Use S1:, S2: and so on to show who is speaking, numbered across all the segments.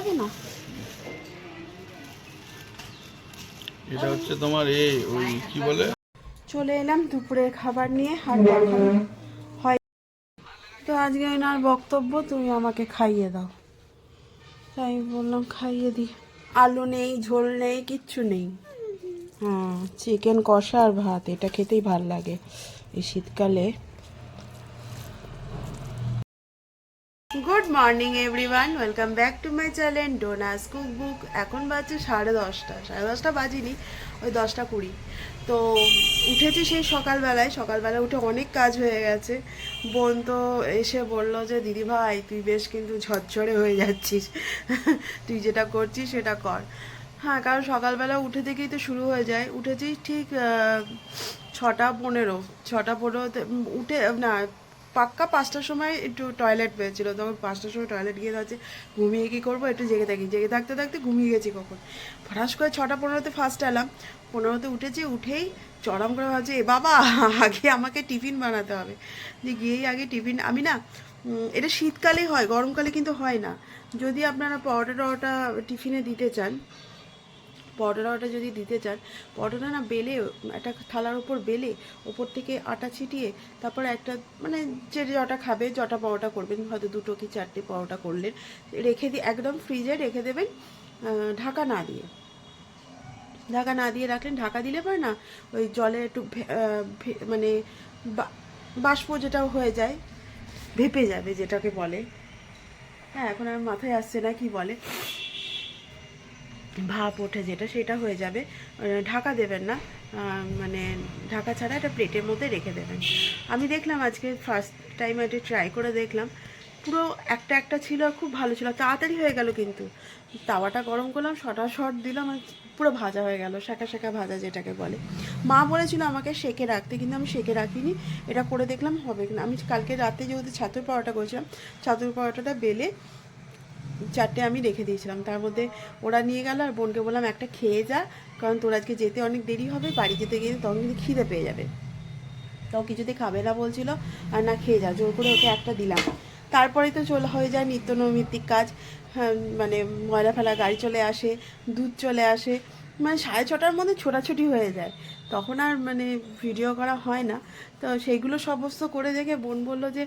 S1: যাবে না?
S2: এটা হচ্ছে তোমার এই ওই কি বলে?
S1: চলে এলাম দুপুরের খাবার নিয়ে আর হয়। তো আজকে ওনার বক্তব্য তুমি আমাকে খাইয়ে দাও। তাই বললাম খাইয়ে দিই আলু নেই ঝোল নেই কিচ্ছু নেই। হ্যাঁ চিকেন কষা আর ভাত এটা খেতেই ভালো লাগে। এই শীতকালে good morning, everyone. Welcome back to my channel, Dona's cook book এখন বাজছে সাড়ে দশটা। সাড়ে দশটা বাজিনি, ওই দশটা কুড়ি। তো উঠেছি সেই সকালবেলায়। সকালবেলা উঠে অনেক কাজ হয়ে গেছে। বোন তো এসে বলল যে, দিদি ভাই, তুই বেশ কিন্তু ঝরঝরে হয়ে যাচ্ছিস। তুই যেটা করছিস, সেটা কর। হ্যাঁ কারণ সকালবেলা উঠে থেকেই তো শুরু হয়ে যায়। উঠেছি ঠিক ছটা পনেরো। ছটা পনেরোতে উঠে, না পাক্কা পাঁচটার সময় একটু টয়লেট পেয়েছিল। তখন পাঁচটার সময় টয়লেট গিয়ে যাচ্ছে ঘুমিয়ে কী করব? একটু জেগে থাকি। জেগে থাকতে থাকতে ঘুমিয়ে গেছি কখন? ফটাস করে ছটা পনেরোতে ফার্স্ট এলাম। পনেরোতে উঠেছি, উঠেই চরম করে ভাবছি, এ বাবা, আগে আমাকে টিফিন বানাতে হবে। যে গিয়েই আগে টিফিন, আমি না এটা শীতকালেই হয়, গরমকালে কিন্তু হয় না। যদি আপনারা পরোটা টরোটা টিফিনে দিতে চান পরোটাটা যদি দিতে চান পরোটাটা না বেলে, একটা থালার উপর বেলে ওপর থেকে আটা ছিটিয়ে তারপরে একটা মানে যে জটা খাবে জটা পরোটা করবেন, হয়তো দুটো কি চারটে পরোটা করলেন, রেখে দিয়ে একদম ফ্রিজে রেখে দেবেন ঢাকা না দিয়ে। ঢাকা না দিয়ে রাখলেন, ঢাকা দিলে পরে না ওই জলে একটু মানে বাষ্প যেটা হয়ে যায়, ভেপে যাবে যেটাকে বলে। হ্যাঁ এখন আর মাথায় আসছে না কি বলে। ভাপ ওঠে যেটা, সেটা হয়ে যাবে। ঢাকা দেবেন না। মানে ঢাকা ছাড়া একটা প্লেটের মধ্যে রেখে দেবেন। আমি দেখলাম আজকে ফার্স্ট টাইম এটা ট্রাই করে দেখলাম। পুরো একটা একটা ছিল, খুব ভালো ছিল। তাড়াতাড়ি হয়ে গেল কিন্তু। তাওয়াটা গরম করলাম শটা শট দিলাম পুরো ভাজা হয়ে গেল। শাঁকা শাঁকা ভাজা যেটাকে বলে। মা বলেছিল আমাকে সেকে রাখতে, কিন্তু আমি সেকে রাখিনি। এটা করে দেখলাম হবে কিনা। আমি কালকে রাতে যেহেতু ছাতুর পরোটা করেছিলাম, ছাতুর পরোটাটা বেলে চারটে আমি রেখে দিয়েছিলাম। তার মধ্যে ওরা নিয়ে গেল আর বোনকে বললাম একটা খেয়ে যা কারণ তোর আজকে যেতে অনেক দেরি হবে বাড়ি যেতে গিয়ে তখন কিন্তু খিদে পেয়ে যাবে। তাও কিছুতে খাবে না বলছিল আর না খেয়ে যা। জোর করে ওকে একটা দিলাম। তারপরে তো চলে হয়ে যায় নিত্য নৈমিত্তিক কাজ। হ্যাঁ, মানে ময়লা ফেলা গাড়ি চলে আসে দুধ চলে আসে মানে সাড়ে ছটার মধ্যে ছোটাছুটি হয়ে যায়। তখন আর মানে ভিডিও করা হয় না। তো সেইগুলো সমস্ত করে দেখে বোন বলল যে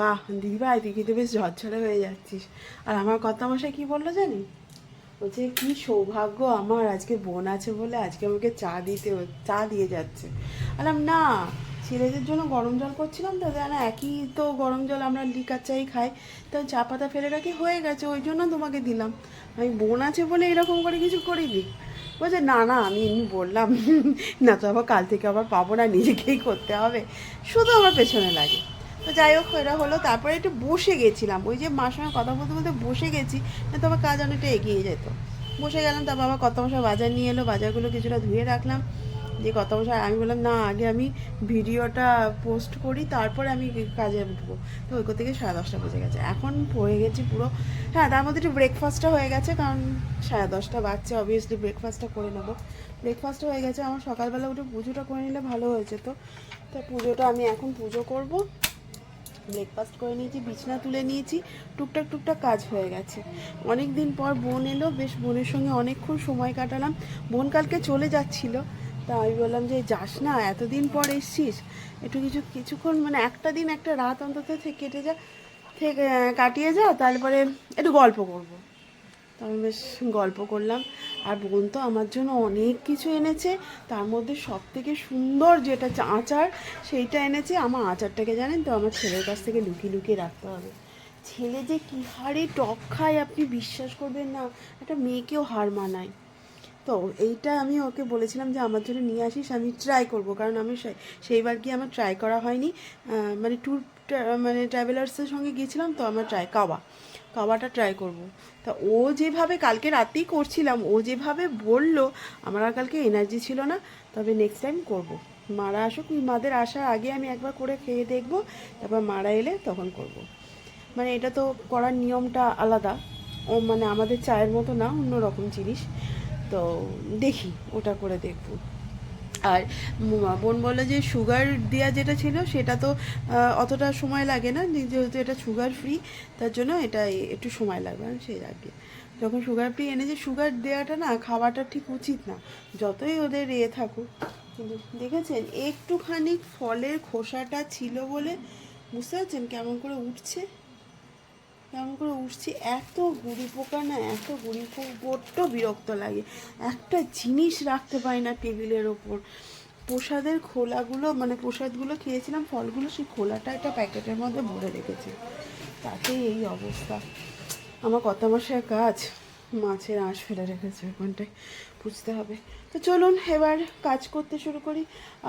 S1: বাহ, দিদিভাই, তুই কিন্তু বেশ ঝরঝরে হয়ে যাচ্ছিস। আর আমার কথা মশাই কী বলল জানি বলছে, কি সৌভাগ্য আমার, আজকে বোন আছে বলে আজকে আমাকে চা দিতে চা দিয়ে যাচ্ছে। আলাম না, ছেলেদের জন্য গরম জল করছিলাম তো না, একই তো গরম জল আমরা লিকার চাই খাই। তো চা পাতা ফেলে রাখি, হয়ে গেছে, ওই জন্য তোমাকে দিলাম। আমি, বোন আছে বলে এরকম করে কিছু করিনি। বলছে, না না, আমি এমনি বললাম। না তো আবার কাল থেকে আবার পাবো না, নিজেকেই করতে হবে। শুধু আমার পেছনে লাগে। তো যাই হোক এরা হলো। তারপরে একটু বসে গেছিলাম। ওই যে মার সঙ্গে কথা বলতে বলতে বসে গেছি, না তো আবার কাজ অনেকটা এগিয়ে যেত। বসে গেলাম, তারপর আবার কত মশা বাজার নিয়ে এলো। বাজারগুলো কিছুটা ধুয়ে রাখলাম। যে কত মশা আমি বললাম, না, আগে আমি ভিডিওটা পোস্ট করি, তারপরে আমি কাজে উঠবো। তো ওই থেকে সাড়ে দশটা বেজে গেছে। এখন পড়ে গেছি পুরো হ্যাঁ তার মধ্যে একটু ব্রেকফাস্টটা হয়ে গেছে, কারণ সাড়ে দশটা বাজছে অবভিয়াসলি ব্রেকফাস্টটা করে নেব। ব্রেকফাস্ট হয়ে গেছে, আমার সকালবেলা উঠে পুজোটা করে নিলে ভালো হয়েছে তো। তো পুজোটা আমি এখন পুজো করব। ব্রেকফাস্ট করে নিয়েছি, বিছনা তুলে নিয়েছি, টুকটাক টুকটাক কাজ হয়ে গেছে। অনেক দিন পর বোন এলো, বেশ বোনের সঙ্গে অনেকক্ষণ সময় কাটালাম। বোন কালকে চলে যাচ্ছিল তা আমি বললাম যে যাস না, এতদিন পর এসছিস। একটু কিছু, কিছুক্ষণ মানে একটা দিন, একটা রাত অন্তত কেটে যা, থেকে কাটিয়ে যা, তারপরে একটু গল্প করব। তো আমি বেশ গল্প করলাম। আর বোন তো আমার জন্য অনেক কিছু এনেছে। তার মধ্যে সব থেকে সুন্দর যেটা আচার, সেইটা এনেছে আমার আচারটাকে, জানেন তো? আমার ছেলের কাছ থেকে লুকিয়ে লুকিয়ে রাখতে হবে। ছেলে যে কী হারে টক খায়, আপনি বিশ্বাস করবেন না। একটা মেয়েকেও হার মানায়। তো এইটা আমি ওকে বলেছিলাম যে, আমার জন্য নিয়ে আসিস, আমি ট্রাই করব। কারণ আমি সেই- সেইবার গিয়ে আমার ট্রাই করা হয়নি। মানে ট্যুর মানে ট্রাভেলার্সের সঙ্গে গিয়েছিলাম তো আমার ট্রাই কাওয়া। কাওয়াটা ট্রাই করব। তা ও যেভাবে কালকে রাতেই করছিলাম, ও যেভাবে বলল, আমার আর কালকে এনার্জি ছিল না। তবে নেক্সট টাইম করব। মারা আসুক, মাদের আসার আগে আমি একবার করে খেয়ে দেখব, তারপর মারা এলে তখন করব। মানে এটা তো করার নিয়মটা আলাদা। ও মানে আমাদের চায়ের মতো না অন্য রকম জিনিস। তো দেখি, ওটা করে দেখব। আর বোন বলল যে সুগার দেওয়া যেটা ছিল, সেটা তো অতটা সময় লাগে না যেহেতু এটা সুগার ফ্রি তার জন্য এটা একটু সময় লাগবে, আমি সেই আগে যখন সুগার ফ্রি এনে যে সুগার দেওয়াটা না, খাওয়াটা ঠিক উচিত না, যতই ওদের এ থাকুক। কিন্তু দেখেছেন, একটুখানি ফলের খোসাটা ছিল বলে বুঝতে পারছেন কেমন করে উঠছে? কেমন করে উঠছি এত গুড়ি পোকা না, এত গুড়ি পোকা বড্ড বিরক্ত লাগে। একটা জিনিস রাখতে পারি না টেবিলের ওপর। প্রসাদের খোলাগুলো মানে প্রসাদগুলো খেয়েছিলাম, ফলগুলো, সেই খোলাটা একটা প্যাকেটের মধ্যে ভরে রেখেছি। তাতেই এই অবস্থা। আমার কত মাসের কাজ মাছের আঁশ ফেলে রেখেছে, ওখানটায়। বুঝতে হবে। তো চলুন এবার কাজ করতে শুরু করি।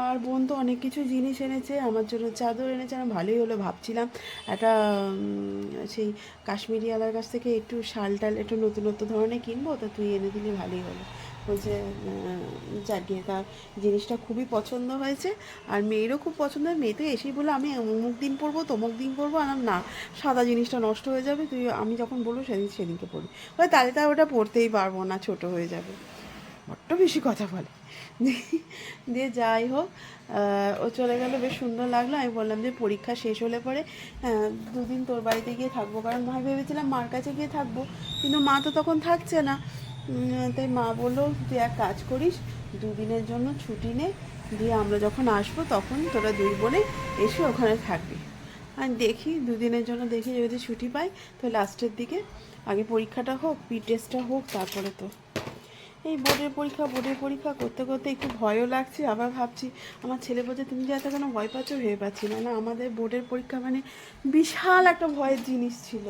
S1: আর বোন তো অনেক কিছু জিনিস এনেছে, আমার জন্য চাদর এনেছে, আমি ভালোই হলো ভাবছিলাম। একটা সেই কাশ্মীরি আলার কাছ থেকে একটু শাল টাল, একটু নতুন নতুন ধরনের কিনবো, তো তুই এনে দিলে ভালোই হলো। বলছে জাগিয়ে তার জিনিসটা খুবই পছন্দ হয়েছে। আর মেয়েরও খুব পছন্দ হয় মেয়ে তো এসেই বলে আমি অমুক দিন পরবো, তমুক দিন পরবো। আর না, সাদা জিনিসটা নষ্ট হয়ে যাবে, তুই, আমি যখন বলব, সেদিন, সেদিনকে বলে, তাহলে তার ওটা পড়তেই পারব না, ছোট হয়ে যাবে। বড্ড বেশি কথা বলে। দিয়ে যাই হোক ও চলে গেল, বেশ সুন্দর লাগল। আমি বললাম যে পরীক্ষা শেষ হলে পরে দুদিন তোর বাড়িতে গিয়ে থাকব। কারণ ভাই ভেবেছিলাম মার কাছে গিয়ে থাকব, কিন্তু মা তো তখন থাকছে না। তাই মা বলল, তুই এক কাজ করিস, দুদিনের জন্য ছুটি নে, দিয়ে আমরা যখন আসব তখন তোরা দুই বোনে এসে ওখানে থাকবি। আর দেখি, দুদিনের জন্য দেখি যদি ছুটি পাই, তো লাস্টের দিকে, আগে পরীক্ষাটা হোক পি টেস্টটা হোক, তারপরে তো এই বোর্ডের পরীক্ষা বোর্ডের পরীক্ষা করতে করতে একটু ভয়ও লাগছে। আবার ভাবছি, আমার ছেলে বলছে, তুমি যে এত কেন ভয় পাচ্ছ? ভেবে পাচ্ছি না। না, আমাদের বোর্ডের পরীক্ষা মানে বিশাল একটা ভয়ের জিনিস ছিল।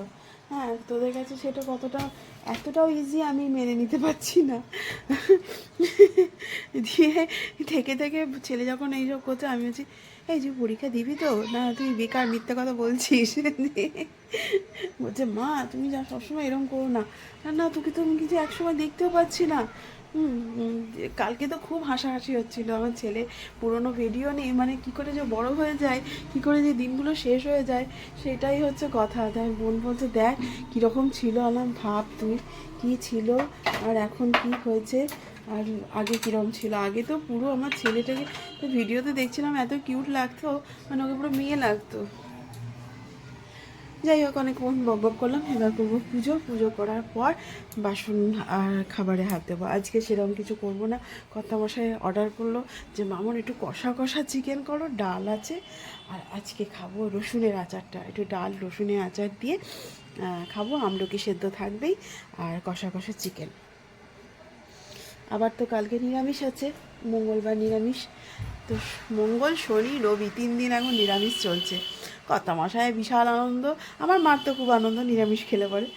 S1: হ্যাঁ তোদের কাছে সেটা কতটা, এতটাও ইজি আমি মেনে নিতে পারছি না। দিয়ে থেকে থেকে ছেলে যখন এইসব করছে, আমি বলছি এই যে পরীক্ষা দিবি তো? না, তুই বেকার মিথ্যে কথা বলছিস। বলছে, মা, তুমি যা সবসময় এরকম করো না। না তোকে তো কিছু একসময় দেখতেও পাচ্ছি না। কালকে তো খুব হাসাহাসি হচ্ছিল। আমার ছেলে পুরনো ভিডিও নেই মানে কি করে যে বড় হয়ে যায়, কি করে যে দিনগুলো শেষ হয়ে যায়, সেটাই হচ্ছে কথা। তাই বোন বলছে, দেখ, কীরকম ছিল আমার ভাব তুই কী ছিল, আর এখন কি হয়েছে? আর আগে কীরকম ছিল? আগে তো পুরো আমার ছেলেটাকে তো ভিডিওতে দেখছিলাম, এত কিউট লাগতো। মানে ওকে পুরো মেয়ে লাগতো। যাই হোক, অনেকক্ষণ বক করলাম। এবার করব পুজো। পুজো করার পর বাসন আর খাবারে হাত দেবো। আজকে সেরকম কিছু করব না। কথা মশাই অর্ডার করল যে, মামন, একটু কষা কষা চিকেন করো, ডাল আছে। আর আজকে খাব রসুনের আচারটা। একটু ডাল, রসুনের আচার দিয়ে খাব। আমলকি সেদ্ধ থাকবেই। আর কষা কষা চিকেন আবার তো কালকে নিরামিষ আছে, মঙ্গলবার নিরামিষ। তো মঙ্গল, শনি, রবি, তিন দিন এখন নিরামিষ চলছে। কর্তা মশায় বিশাল আনন্দ, আমার মার তো খুব আনন্দ, নিরামিষ খেলে পরে।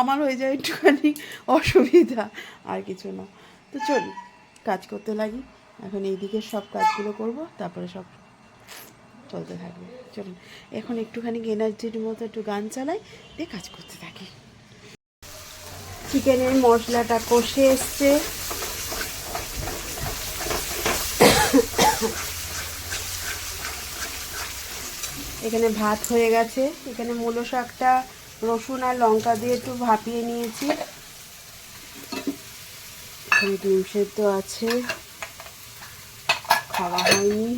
S1: আমার হয়ে যায় একটুখানি অসুবিধা, আর কিছু না। তো চল, কাজ করতে লাগি। এখন এইদিকে সব কাজগুলো করব, তারপরে সব চলতে থাকবে। চলুন, এখন একটুখানি এনার্জির মতো একটু গান চালাই, দিয়ে কাজ করতে থাকি। চিকেনের মশলাটা কষে এসছে। এখানে ভাত হয়ে গেছে। এখানে মূলো শাকটা, রসুন আর লঙ্কা দিয়ে একটু ভাপিয়ে নিয়েছি। এখানে ডিম সেদ্ধ আছে। খাওয়া হয়নি।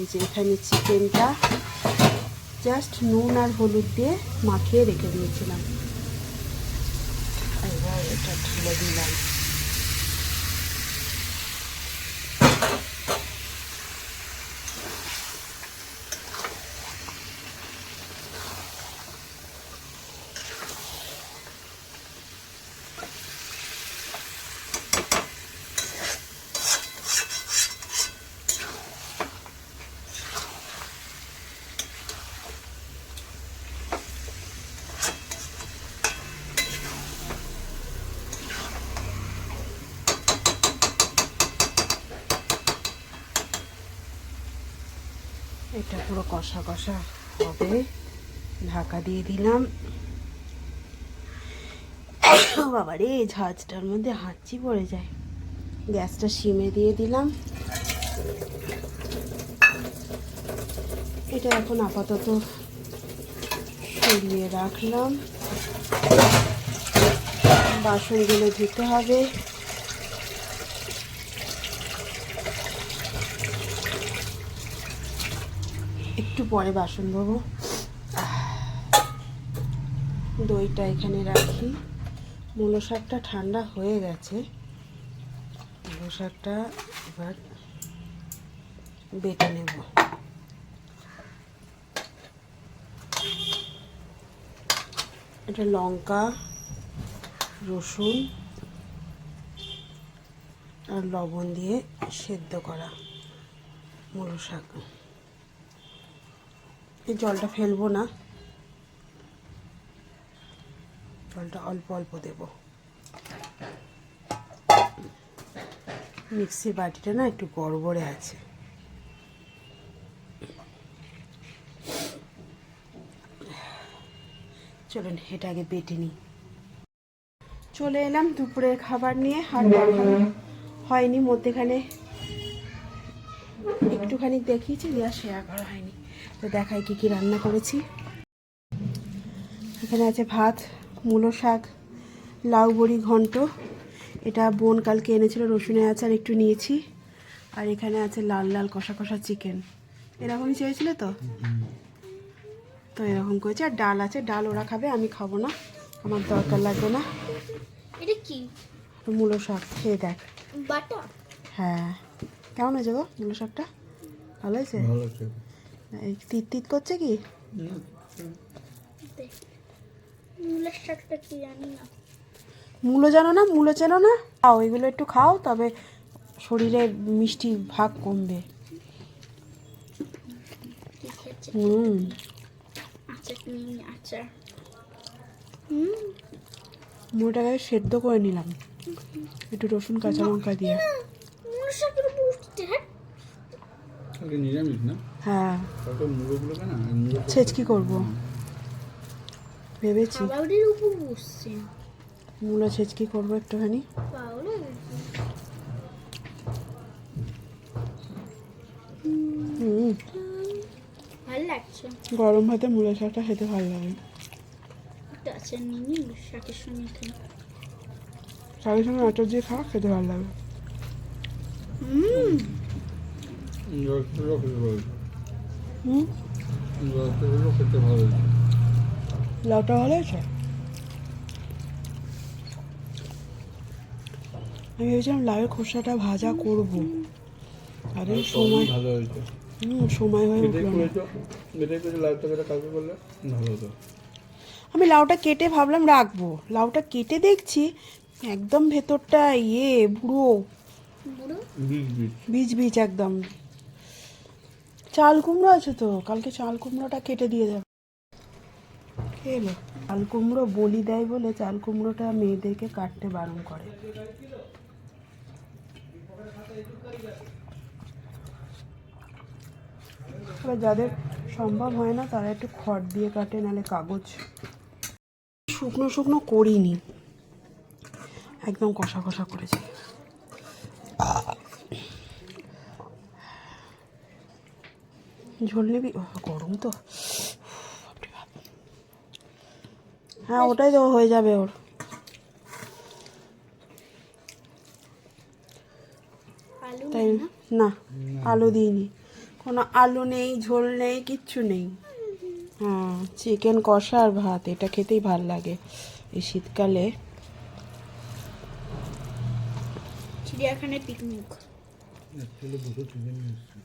S1: এই যে এখানে চিকেনটা। জাস্ট নুন আর হলুদ দিয়ে মাখিয়ে রেখে দিয়েছিলাম। এটা ঢেলে দিলাম এটা পুরো কষা কষা হবে। ঢাকা দিয়ে দিলাম। ও বাবা রে ঝাঁজটার মধ্যে হাঁচি পড়ে যায়। গ্যাসটা সিমে দিয়ে দিলাম। এটা এখন আপাতত সরিয়ে রাখলাম। বাসনগুলো ধুতে হবে একটু পরে বাসন ধোবো। দইটা এখানে রাখি। মূলো শাকটা ঠান্ডা হয়ে গেছে। মূলো শাকটা এবার বেটে নেব। এটা লঙ্কা, রসুন আর লবণ দিয়ে সেদ্ধ করা মূলো শাক। এই জলটা ফেলব না। জলটা অল্প অল্প দেব। মিক্সির বাটিটা না একটু গড়বড়ে আছে। চলুন, এটা আগে বেটে নিই। চলে এলাম দুপুরের খাবার নিয়ে, আর হয়নি, মধ্যেখানে একটুখানি দেখিয়েছি আর শেয়ার করা হয়নি। তো দেখাই কি কি রান্না করেছি। এখানে আছে ভাত মূলো শাক লাউ বড়ি ঘন্ট। এটা বোন কালকে এনেছিল রসুনের আচার একটু নিয়েছি। আর এখানে আছে লাল লাল কষা কষা চিকেন। এরকমই চেয়েছিলে তো? তো এরকম করেছি। আর ডাল আছে ডাল ওরা খাবে আমি খাব না। আমার দরকার লাগবে না।
S3: এটা কি?
S1: মূলো শাক খেয়ে দেখ।
S3: বাটা?
S1: হ্যাঁ। কেমন হয়েছে গো মূলো শাকটা? ভালো হয়েছে?
S2: ভালো আছে
S1: এই তিত তিত করছে কি? মূলো জানো না? মূলো চেনো না? খাও এগুলো একটু খাও তবে শরীরে মিষ্টি ভাগ কমবে। হুম। মুড়োটাকে সেদ্ধ করে নিলাম। একটু রসুন কাঁচা লঙ্কা দিয়ে।
S3: হ্যাঁ?
S2: নিরামিষ না?
S1: হ্যাঁ। ছেচকি করব? ভেবেছি। মূলো ছেচকি করব একটুখানি? গরম ভাতে মূলো শাকটা খেতে ভালো লাগে।
S3: শাকের সঙ্গে
S1: শাকের সঙ্গে আচার দিয়ে খাওয়া খেতে ভালো লাগে।
S3: হুম
S2: রসগুলো খেতে ভালো হয়েছে
S1: হুম? লাউটা ভালো হয়েছে আমি ভেবেছিলাম লাউয়ের খোসাটা ভাজা করব। আরে সময়
S2: ভালো হয়েছে।
S1: হুম সময় হয়ে উঠল আমি লাউটা কেটে ভাবলাম রাখব। লাউটা কেটে দেখছি একদম ভেতরটা ইয়ে বুড়ো।
S2: বীজ বীজ
S1: একদম। চাল কুমড়ো আছে তো, কালকে চাল কুমড়োটা কেটে দিয়ে যাবে চাল কুমড়ো বলি দেয় বলে চাল কুমড়োটা মেয়েদেরকে কাটতে বারণ করে। এবার যাদের সম্ভব হয় না, তারা একটু খড় দিয়ে কাটে, নাহলে কাগজ। শুকনো শুকনো করিনি। একদম কষা কষা করেছি। ঝোল নিবি গরম তো। হ্যাঁ ওটাই তো হয়ে যাবে ওর।
S3: আলু
S1: তাই
S3: না?
S1: না আলু দিইনি। কোনো আলু নেই ঝোল নেই কিচ্ছু নেই। হ্যাঁ চিকেন কষা আর ভাত এটা খেতেই ভালো লাগে এই শীতকালে।
S3: চিড়িয়াখানায় পিকনিক
S2: অ্যাকচুয়ালি দুটো চিকেন এসছে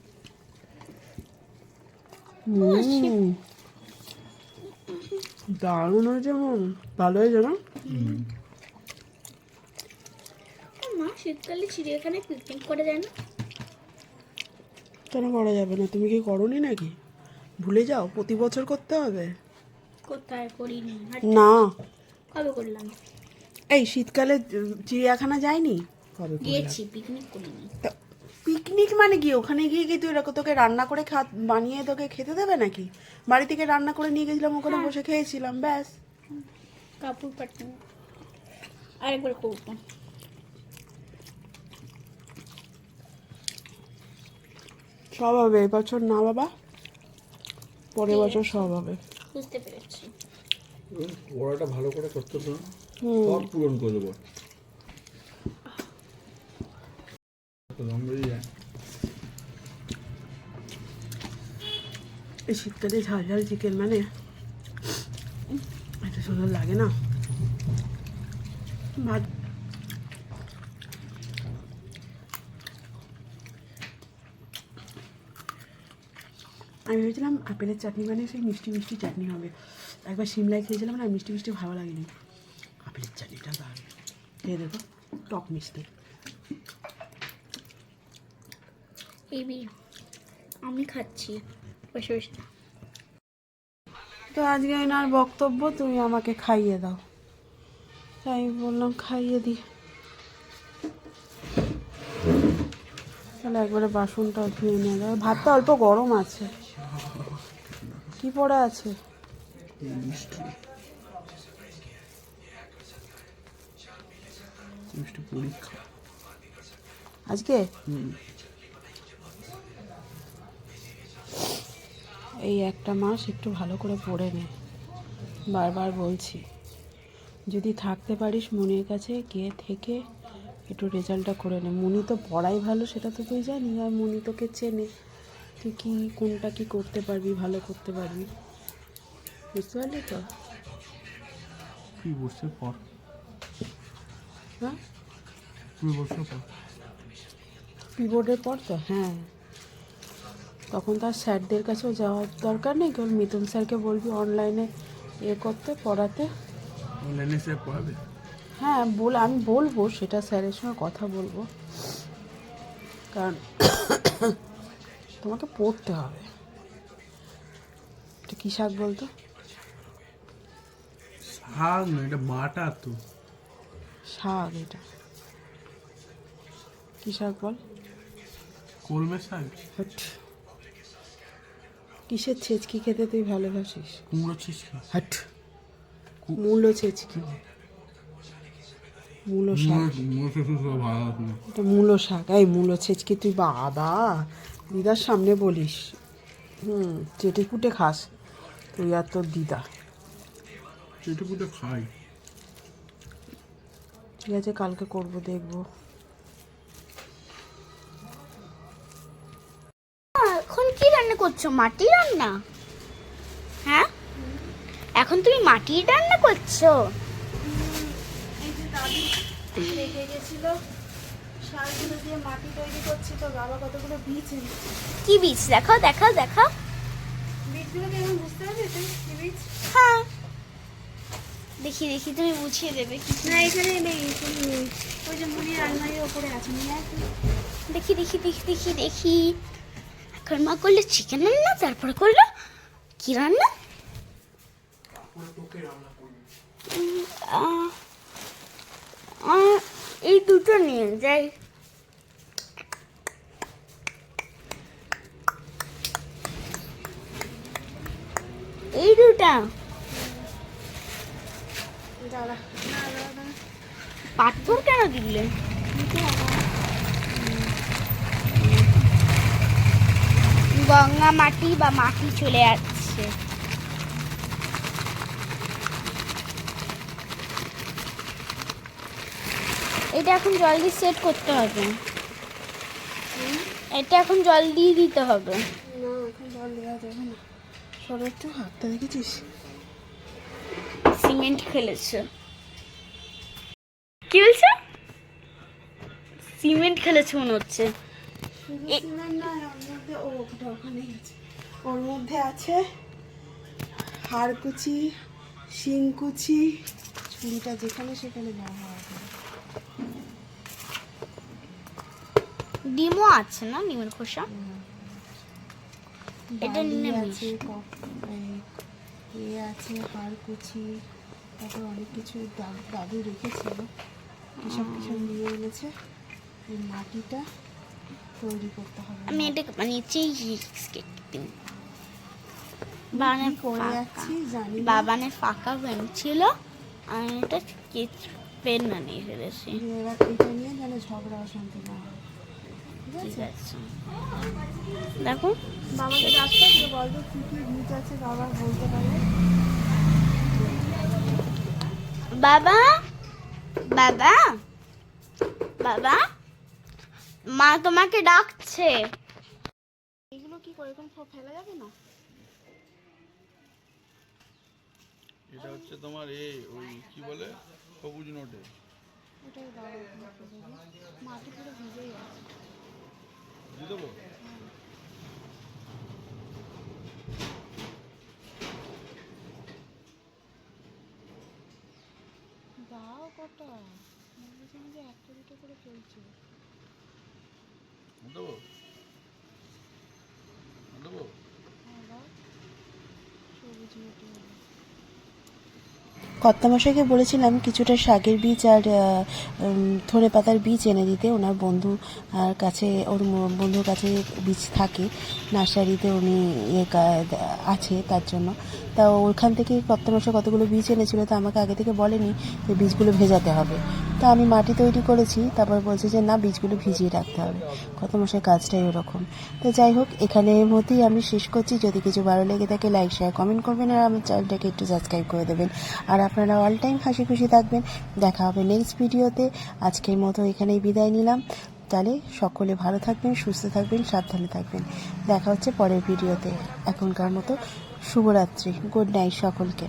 S1: হুম দারুণ হয়েছে মন ভালো হয়েছে না?
S3: মা শীতকালে চিড়িয়াখানায় পিকনিক করা যায় না?
S1: কেন করা যাবে না? তুমি কি করনি নাকি? ভুলে যাও প্রতি বছর করতে হবে।
S3: কোথায় করিনি?
S1: না।
S3: কবে করলাম?
S1: এই শীতকালে চিড়িয়াখানা যায়নি? কবে
S3: গিয়েছি পিকনিক করিনি।
S1: তা পিকনিক মানে কি? ওখানে গিয়ে কি তুই এরকম তোকে রান্না করে খা বানিয়ে তোকে খেতে দেবে নাকি? বাড়ি থেকে রান্না করে নিয়ে গেছিলাম ওখানে বসে খেয়েছিলাম ব্যাস।
S3: কাপড় পাঠানো আরেকবার করব।
S1: সব হবে এবছর না বাবা? পরের বছর সব হবে।
S3: বুঝতে পেরেছি।
S2: ওরাটা ভালো করে করতে তো সব পূরণ করে দেবো। তো
S1: এই শীতকালে ঝাল ঝাল চিকেন মানে এত সুন্দর লাগে না। ভাত। আমি ভেবেছিলাম আপেলের চাটনি মানে সেই মিষ্টি মিষ্টি চাটনি হবে। একবার সিমলায় খেয়েছিলাম না, মিষ্টি মিষ্টি ভালো লাগেনি। আপেলের চাটনিটা দারুণ। খেয়ে দেখো, টক মিষ্টি।
S3: আমি খাচ্ছি। বসে বসে।
S1: তো আজকে এনার বক্তব্য তুমি আমাকে খাইয়ে দাও। তাই আমি বললাম খাইয়ে দিই। তাহলে একবারে বাসনটা ধুয়ে নিয়ে যাবে ভাতটা অল্প গরম আছে। কি পড়ে আছে? আজকে? এই একটা মাস একটু ভালো করে পড়ে নে। বারবার বলছি যদি থাকতে পারিস মনির কাছে গিয়ে থেকে একটু রেজাল্টটা করে নে। মনি তো পড়াই ভালো সেটা তো তুই জানি আর মনি তোকে চেনে। তুই কি কোনটা কি করতে পারবি ভালো করতে পারবি? বুঝতে পারলি তো?
S2: বছর পর।
S1: হ্যাঁ?
S2: দুই বছর পর।
S1: কিবোর্ডের পর তো? হ্যাঁ। তখন তার স্যারদের কাছেও যাওয়ার দরকার নেই কেবল মিথুন স্যারকে বলবি অনলাইনে এ করতে পড়াতে।
S2: অনলাইনে সে পড়াবে?
S1: হ্যাঁ বল আমি বলব সেটা স্যারের সঙ্গে কথা বলব। কারণ তোমাকে পড়তে হবে। এটা কী শাক বলতো?
S2: শাক না এটা বাটা তো।
S1: শাক এটা। কী শাক বল?
S2: কলমে শাক?
S1: হট। কিসের ছেচকি খেতে তুই ভালোবাসিস?
S2: কুমড়ো ছিসকি
S1: হট। মূলো ছেচকি। মূলো শাক। এটা মূলো এই মূলো ছেচকি তুই বাবা। দিদার সামনে বলিস। হুম চেটে কুটে খাস। তুই আর তোর দিদা।
S2: চেটে পুটে খাই।
S1: ঠিক আছে কালকে করব দেখব।
S3: করছ? মাটি রান্না? হ্যাঁ? এখন তুমি মাটির রান্না করছ?
S1: রেখে গেছিল শালগুলো দিয়ে মাটি তৈরি করছি তো বাবা কতগুলো বীজ এনেছে।
S3: কি বীজ? দেখাও দেখাও দেখাও।
S1: বীজগুলোকে এখন বুঝতে পারবি কি বীজ?
S3: হ্যাঁ। দেখি দেখি তুমি বুঝিয়ে দেবে কি
S1: না এখানে নেই ওই যে ওপরে আছে নিয়ে
S3: দেখি দেখি দেখি দেখি দেখি। এখন মা করলে চিকেন রান্না তারপরে করল কি রান্না? এই দুটো নিয়ে যাই। এই দুটা। পাথর কেন দিলে? গঙ্গা মাটি বা মাটি চলে যাচ্ছে এটা এখন জল দিয়ে সেট করতে হবে। এটা এখন জল দিয়ে দিতে হবে।
S1: না এখন জল দেওয়া যাবে না। সরো একটু হাতটা দেখেছিস?
S3: সিমেন্ট খেলেছে কি বলছো? সিমেন্ট খেলেছে মনে হচ্ছে।
S1: ওর মধ্যে আছে হাড়কুচি শিংকুচি ছুরিটা যেখানে সেখানে ব্যবহার করে
S3: ডিমও আছে না ডিমের খোসা? এটা
S1: আছে এ আছে হাড়কুচি তারপর অনেক কিছু দাদু রেখেছিল। এসব কিছু নিয়ে এনেছে। এই মাটিটা। তৈরি করতে হবে।
S3: আমি এটা বানিয়েছি স্কেট পেন
S1: করে
S3: ফাঁকা
S1: যাচ্ছি জানি
S3: বাবানের ফাঁকা পেন ছিল আমি এটা স্কেচ পেন বানিয়ে ফেলেছি।
S1: এবার এটা নিয়ে যেন ঝগড়া অশান্তি না হয়।
S3: দেখো।
S1: বাবাকে ডাক্তার দিয়ে বলতো কী কী বীজ আছে বাবা বলতে পারলে
S3: বাবা? বাবা? বাবা? মা তোমাকে ডাকছে।
S1: এগুলো কি করে? এখন ফেলা যাবে না?
S2: এটা হচ্ছে তোমার এ ওই কি বলে? সবুজ নোটে।
S3: মাটি পুরো
S2: দিয়ে দেবো?
S3: দাও কটা। মনে হচ্ছে যে একটা দুটো করে চলছে
S2: দেবো দেবো
S1: কর্তামশাইকে বলেছিলাম কিছুটা শাকের বীজ আর ধনে পাতার বীজ এনে দিতে। ওনার বন্ধু আর কাছে ওর বন্ধুর কাছে বীজ থাকে। নার্সারিতে উনি ইয়ে আছে তার জন্য। তা ওখান থেকে কর্তামশাই কতগুলো বীজ এনেছিল তা আমাকে আগে থেকে বলেনি। যে বীজগুলো ভেজাতে হবে। তা আমি মাটি তৈরি করেছি, তারপর বলছে যে না, বীজগুলো ভিজিয়ে রাখতে হবে। কর্তামশাই কাজটাই ওরকম। তো যাই হোক এখানের মধ্যেই আমি শেষ করছি। যদি কিছু ভালো লেগে থাকে লাইক শেয়ার কমেন্ট করবেন, আর আমার চ্যানেলটাকে একটু সাবস্ক্রাইব করে দেবেন। আর আপনারা অল টাইম হাসি খুশি থাকবেন। দেখা হবে নেক্সট ভিডিওতে আজকের মতো এখানেই বিদায় নিলাম। তাহলে সকলে ভালো থাকবেন, সুস্থ থাকবেন, সাবধানে থাকবেন। দেখা হচ্ছে পরের ভিডিওতে এখনকার মতো শুভরাত্রি। গুড নাইট সকলকে।